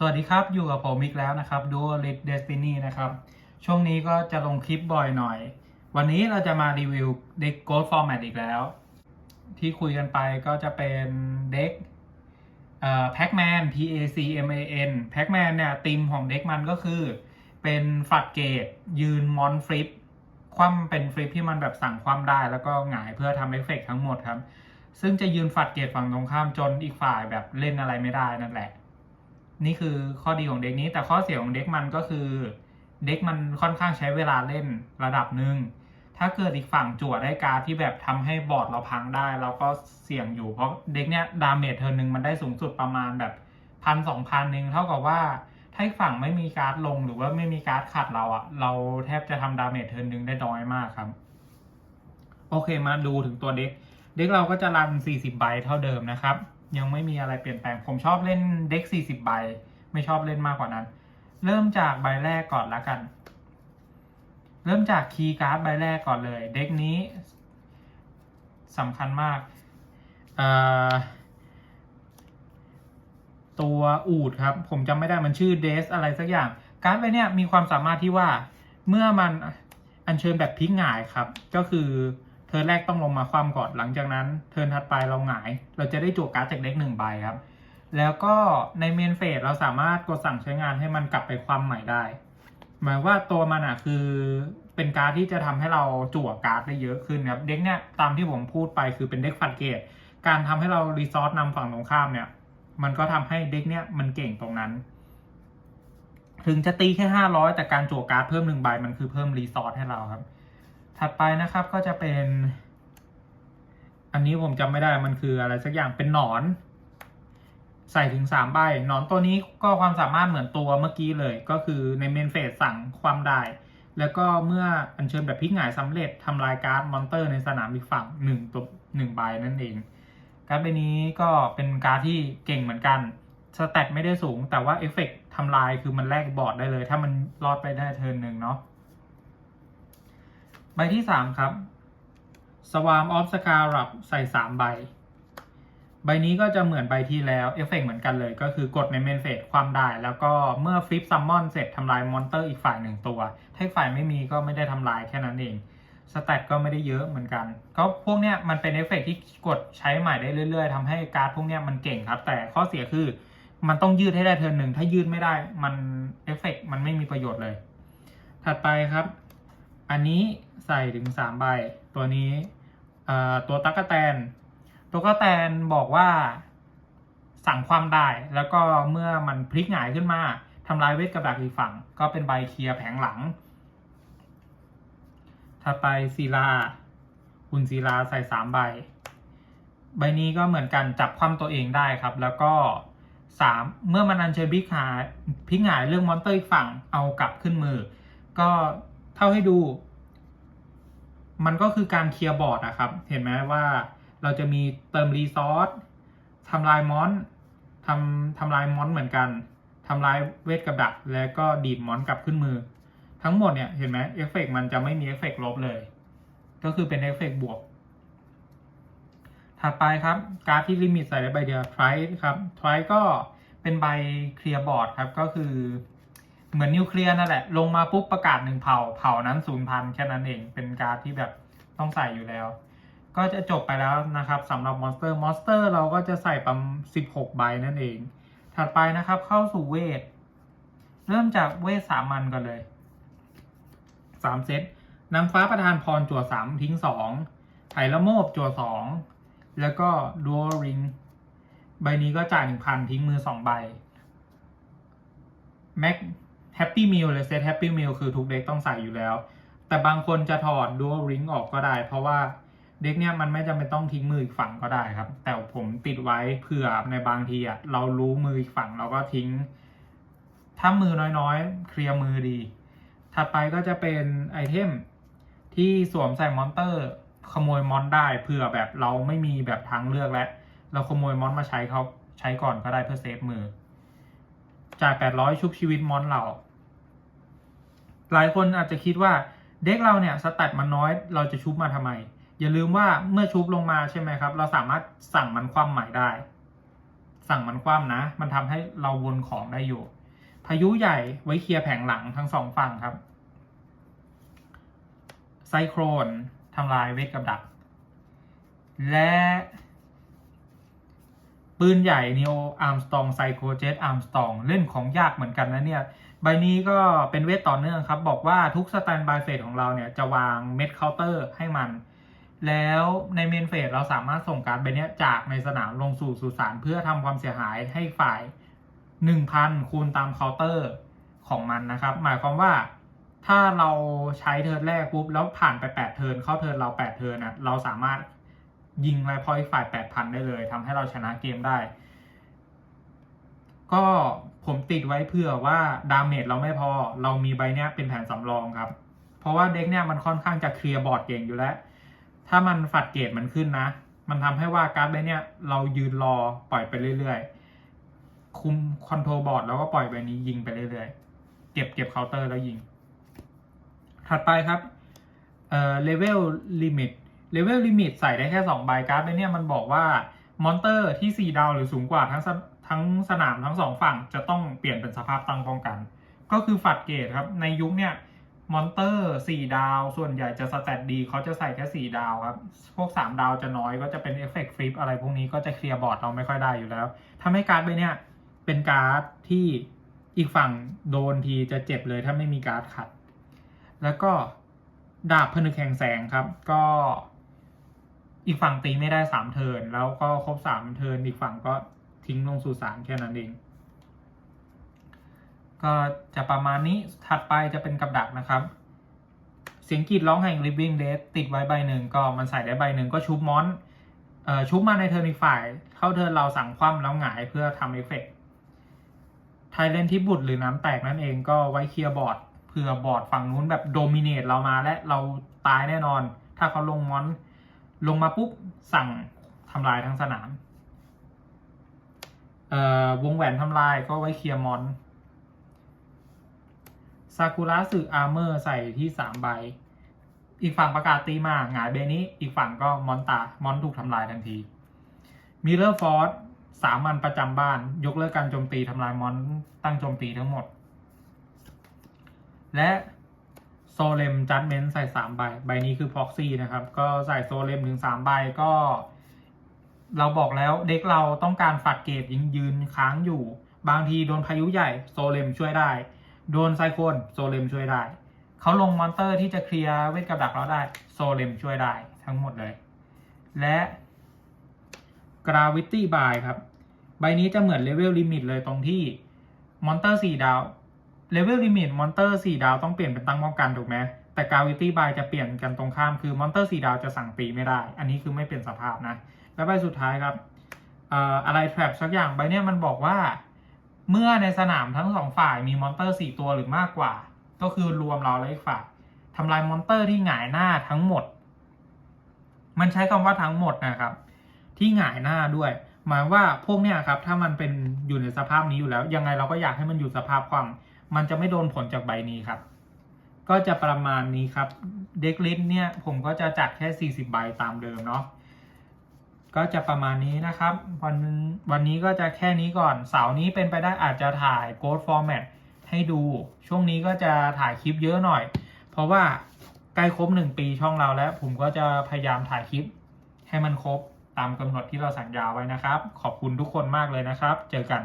สวัสดีครับ อยู่กับผมอีกแล้วนะครับ Duelist Destiny นะครับ ช่วงนี้ก็จะลงคลิปบ่อยหน่อย วันนี้เราจะมารีวิวเด็ก Ghost Format อีกแล้ว ที่คุยกันไปก็จะเป็นเด็กเอ่อ Pac-Man P A C M A N Pac-Man เนี่ยธีมของเด็กมันก็คือ เป็นฝัดเกตยืนมอนฟลิปคว่ำเป็นฟลิปที่มันแบบสั่งคว่ำได้ แล้วก็หงายเพื่อทำเอฟเฟกต์ทั้งหมดครับ ซึ่งจะยืนฝัดเกตฝั่งตรงข้ามจนอีกฝ่ายแบบเล่นอะไรไม่ได้นั่นแหละ นี่คือข้อดีของเด็กนี้ แต่ข้อเสียของเด็กมันก็คือ เด็กมันค่อนข้างใช้เวลาเล่นระดับหนึ่งถ้าเกิดอีกฝั่งจั่วได้การที่แบบทำให้บอร์ดเราพังได้เราก็เสี่ยงอยู่เพราะเด็กเนี้ยดาเมจเทิร์นหนึ่งมันได้สูงสุดประมาณแบบพันสองพันหนึ่งเท่ากับว่าถ้าอีกฝั่งไม่มีการ์ดลงหรือว่าไม่มีการ์ดขัดเราอะเราแทบจะทำดาเมจเทิร์นหนึ่งได้น้อยมากครับ โอเคมาดูถึงตัวเด็ก เด็กเราก็จะรัน 40 ใบเท่าเดิมนะครับ ยังไม่มีอะไรเปลี่ยนแปลง ผมชอบเล่นเด็ก 40 ใบ ไม่ชอบเล่นมากกว่านั้น เริ่มจากใบแรกก่อนละกัน เริ่มจากคีย์การ์ดใบแรกก่อนเลย เด็กนี้สำคัญมาก ตัวอูดครับ ผมจำไม่ได้มันชื่อเดสอะไรสักอย่าง การ์ดใบนี้มีความสามารถที่ว่าเมื่อมันอัญเชิญแบบพลิกหงายครับ ก็คือ เทิร์นแรกต้องลงมาคว่ำก่อนหลังจากนั้นเทิร์นถัดไปเราหงาย เราจะได้จั่วการ์ดจากเด็กหนึ่งใบครับ แล้วก็ในเมนเฟสเราสามารถกดสั่งใช้งานให้มันกลับไปความใหม่ได้ หมายว่าตัวมันอะคือเป็นการ์ดที่จะทำให้เราจั่วการ์ดได้เยอะขึ้นครับเด็กเนี่ยตามที่ผมพูดไปคือเป็นเด็กฟัดเกตการทำให้เรารีซอสนำฝั่งตรงข้ามเนี่ย มันก็ทำให้เด็กเนี่ยมันเก่งตรงนั้น ถึงจะตีแค่ห้าร้อยแต่การจั่วการ์ดเพิ่มหนึ่งใบมันคือเพิ่มรีซอสให้เราครับ ถัดไปนะครับก็จะเป็น อันนี้ผมจำไม่ได้มันคืออะไรสักอย่างเป็นหนอน ใส่ถึงสามใบหนอนตัวนี้ก็ความสามารถเหมือนตัวเมื่อกี้เลย ก็คือในเมนเฟสสั่งความได้ แล้วก็เมื่ออัญเชิญแบบพลิกหงายสำเร็จทำลายการ์ดมอนเตอร์ในสนามอีกฝั่งหนึ่งตัวหนึ่งใบนั่นเอง การ์ดใบนี้ก็เป็นการ์ดที่เก่งเหมือนกันสแตทไม่ได้สูงแต่ว่าเอฟเฟกต์ทำลายคือมันแลกบอร์ดได้เลย ถ้ามันรอดไปได้เทิร์นหนึ่งเนาะ ใบที่สามครับ Swarm of Scarab ใส่สามใบ ใบนี้ก็จะเหมือนใบที่แล้วเอฟเฟกเหมือนกันเลย ก็คือกดในเมนเฟสความได้แล้วก็เมื่อฟลิปซัมมอนเสร็จทำลายมอนเตอร์อีกฝ่ายหนึ่งตัว ถ้าฝ่ายไม่มีก็ไม่ได้ทำลายแค่นั้นเองสแตทก็ไม่ได้เยอะเหมือนกัน ก็พวกเนี้ยมันเป็นเอฟเฟกที่กดใช้ใหม่ได้เรื่อย ๆทำให้การ์ดพวกเนี้ยมันเก่งครับ แต่ข้อเสียคือมันต้องยืดให้ได้เทิร์นหนึ่ง ถ้ายืดไม่ได้มันเอฟเฟกมันไม่มีประโยชน์เลย ถัดไปครับ อันนี้ใส่ถึงสามใบ ตัวนี้ตัวตั๊กแตน ตั๊กแตนบอกว่าสั่งความได้ แล้วก็เมื่อมันพลิกหงายขึ้นมาทำลายเวทกับดักอีกฝั่ง ก็เป็นใบเคลียร์แผงหลัง ถัดไปศิลาหุ่นศิลาใส่สามใบ ใบนี้ก็เหมือนกันจับความตัวเองได้ครับ แล้วก็สามเมื่อมันอัญเชิญพลิกหายพลิกหงายเรื่องมอนเตอร์อีกฝั่งเอากลับขึ้นมือ ก็ เท่าให้ดู มันก็คือการเคลียร์บอร์ดนะครับ เห็นไหมว่าเราจะมีเติมรีซอสทำลายมอนทำทำลายมอนเหมือนกันทำลายเวทกับดัก แล้วก็ดีดมอนกลับขึ้นมือ ทั้งหมดเนี่ยเห็นไหมเอฟเฟกมันจะไม่มีเอฟเฟกลบเลย ก็คือเป็นเอฟเฟกบวก ถัดไปครับการ์ดที่ลิมิตใส่ได้ใบเดียวทริครับทริก็เป็นใบเคลียร์บอร์ดครับก็คือ เหมือนนิวเคลียร์นั่นแหละ ลงมาปุ๊บประกาศหนึ่งเผ่า เผ่านั้นศูนย์พันแค่นั้นเอง เป็นการ์ดที่แบบต้องใส่อยู่แล้ว ก็จะจบไปแล้วนะครับสำหรับมอนสเตอร์ มอนสเตอร์เราก็จะใส่ประมาณ16ใบนั่นเอง ถัดไปนะครับเข้าสู่เวท เริ่มจากเวทสามัญก่อนเลยสามเซตนางฟ้าประทานพรจั่วสามทิ้งสองไผ่ละโมบจั่วสองแล้วก็ดัวริงใบนี้ก็จ่ายหนึ่งพันทิ้งมือสองใบแม็ก แฮปปี้มิลเลยเซตแฮปปี้มิลคือทุกเด็กต้องใส่อยู่แล้ว แต่บางคนจะถอดดัวริงออกก็ได้ เพราะว่าเด็กเนี่ยมันไม่จำเป็นต้องทิ้งมืออีกฝั่งก็ได้ครับ แต่ผมติดไว้เผื่อในบางทีอะเรารู้มืออีกฝั่งเราก็ทิ้ง ถ้ามือน้อยๆ เคลียร์มือดี ถัดไปก็จะเป็นไอเทมที่สวมใส่มอนเตอร์ขโมยมอนได้เผื่อแบบเราไม่มีแบบทางเลือกแล้วเราขโมยมอนมาใช้เขาใช้ก่อนก็ได้เพื่อเซฟมือ จ่าย800 ชุบชีวิตมอนเรา หลายคนอาจจะคิดว่าเด็กเราเนี่ยสแตทมันน้อยเราจะชุบมาทำไม อย่าลืมว่าเมื่อชุบลงมาใช่ไหมครับ เราสามารถสั่งมันคว่ำใหม่ได้ สั่งมันคว่ำนะ มันทำให้เราวนของได้อยู่ พายุใหญ่ไว้เคลียร์แผงหลังทั้งสองฝั่งครับไซโครนทำลายเวทกับดัก และ ปืนใหญ่นีโออาร์มสตองไซโคเจตอาร์มสตองเล่นของยากเหมือนกันนะเนี่ยใบนี้ก็เป็นเวทต่อเนื่องครับ บอกว่าทุกสแตนบายเฟสของเราเนี่ยจะวางเม็ดเคาน์เตอร์ให้มัน แล้วในเมนเฟสเราสามารถส่งการ์ดใบเนี้ยจากในสนามลงสู่สุสานเพื่อทำความเสียหายให้ฝ่าย 1,000 คูณตามเคาน์เตอร์ของมันนะครับ หมายความว่าถ้าเราใช้เทิร์นแรกปุ๊บแล้วผ่านไป 8 เทิร์นเข้าเทิร์นเรา 8 เทิร์นอะเราสามารถ ยิงไลพอยฝ่าย8,000ได้เลยทำให้เราชนะเกมได้ ก็ผมติดไว้เพื่อว่าดาเมจเราไม่พอเรามีใบเนี้ยเป็นแผนสำรองครับ เพราะว่าเด็กเนี่ยมันค่อนข้างจะเคลียร์บอร์ดเก่งอยู่แล้ว ถ้ามันฝัดเกตมันขึ้นนะ มันทำให้ว่าการ์ดใบเนี้ยเรายืนรอปล่อยไปเรื่อยๆ คุมคอนโทรลบอร์ดแล้วก็ปล่อยใบนี้ยิงไปเรื่อยๆ เก็บเก็บเคาน์เตอร์แล้วยิง ถัดไปครับเอ่อเลเวลลิมิต เลเวลลิมิตใส่ได้แค่2ใบการ์ดใบเนี้ยมันบอกว่ามอนเตอร์ที่ 4 ดาวหรือสูงกว่าทั้งทั้งสนามทั้งสองฝั่งจะต้องเปลี่ยนเป็นสภาพตั้งป้องกัน ก็คือฝัดเกตครับ ในยุคเนี้ยมอนเตอร์สี่ดาว ส่วนใหญ่จะสแตทดีเขาจะใส่แค่สี่ดาวครับ พวกสามดาวจะน้อยก็จะเป็นเอฟเฟกต์ฟลิปอะไรพวกนี้ก็จะเคลียร์บอร์ดเราไม่ค่อยได้อยู่แล้วทำให้การ์ดใบเนี้ยเป็นการ์ดที่อีกฝั่งโดนทีจะเจ็บเลยถ้าไม่มีการ์ดขัด แล้วก็ดาบพนึกแห่งแสงครับ ก็ อีกฝั่งตีไม่ได้สามเทินแล้วก็ครบสามเทินอีกฝั่งก็ทิ้งลงสู่สารแค่นั้นเอง ก็จะประมาณนี้ถัดไปจะเป็นกับดักนะครับ เสียงกรีดร้องแห่ง Living Dead ติดไว้ใบหนึ่งก็มันใส่ได้ใบหนึ่งก็ชุบมอนเอ่อชุบมาในเทอร์นิฝ่ายเข้าเทิร์นเราสั่งคว่ำแล้วหงายเพื่อทำเอฟเฟกต์ไทเลนที่บุตรหรือน้ำแตกนั่นเองก็ไว้เคลียร์บอร์ดเผื่อบอร์ดฝั่งนู้นแบบโดมิเนตเรามาและเราตายแน่นอน ถ้าเขาลงมอน ลงมาปุ๊บสั่งทำลายทั้งสนาม เอ่อวงแหวนทำลายก็ไว้เคลียร์มอนซากุระสึอาร์เมอร์ใส่ที่สามใบ อีกฝั่งประกาศตีมาหงายเบนี้ อีกฝั่งก็มอนตามอนถูกทำลายทันทีมิเลอร์ฟอร์สสามันประจำบ้าน ยกเลิกการโจมตีทำลายมอนตั้งโจมตีทั้งหมด และ โซเลมจัดเมนใส่สามใบ ใบนี้คือพ็อกซี่นะครับ ก็ใส่โซเลมถึงสามใบก็ เราบอกแล้วเด็กเราต้องการฝัดเกตยิงยืนค้างอยู่ บางทีโดนพายุใหญ่โซเลมช่วยได้ โดนไซโคลนโซเลมช่วยได้ เขาลงมอนเตอร์ที่จะเคลียร์เวทกับดักเราได้โซเลมช่วยได้ทั้งหมดเลย และ Gravity Buy ครับ ใบนี้จะเหมือนเลเวลลิมิตเลยตรงที่มอนเตอร์4ดาว เลเวลลิมิตมอนเตอร์4ดาวต้องเปลี่ยนเป็นตั้งป้องกันถูกไหมแต่ Gravity Buy จะเปลี่ยนกันตรงข้ามคือมอนเตอร์4ดาวจะสั่งตีไม่ได้ อันนี้คือไม่เป็นสภาพนะ และใบสุดท้ายครับเอ่ออะไรแทรปสักอย่างใบเนี้ยมันบอกว่า เมื่อในสนามทั้งสองฝ่ายมีมอนเตอร์สี่ตัวหรือมากกว่า ก็คือรวมเราและอีกฝ่ายทำลายมอนเตอร์ที่หงายหน้าทั้งหมด มันใช้คำว่าทั้งหมดนะครับ ที่หงายหน้าด้วย หมายว่าพวกเนี้ยครับถ้ามันเป็นอยู่ในสภาพนี้อยู่แล้ว ยังไงเราก็อยากให้มันอยู่สภาพความ มันจะไม่โดนผลจากใบนี้ครับ ก็จะประมาณนี้ครับ เด็กลิสเนี่ย ผมก็จะจัดแค่ 40 ใบตามเดิมเนาะ ก็จะประมาณนี้นะครับ วันวันนี้ก็จะแค่นี้ก่อน เสาร์นี้เป็นไปได้อาจจะถ่าย Ghost Format ให้ดู ช่วงนี้ก็จะถ่ายคลิปเยอะหน่อย เพราะว่าใกล้ครบหนึ่งปีช่องเราแล้ว ผมก็จะพยายามถ่ายคลิปให้มันครบตามกำหนดที่เราสัญญาไว้นะครับ ขอบคุณทุกคนมากเลยนะครับ เจอกัน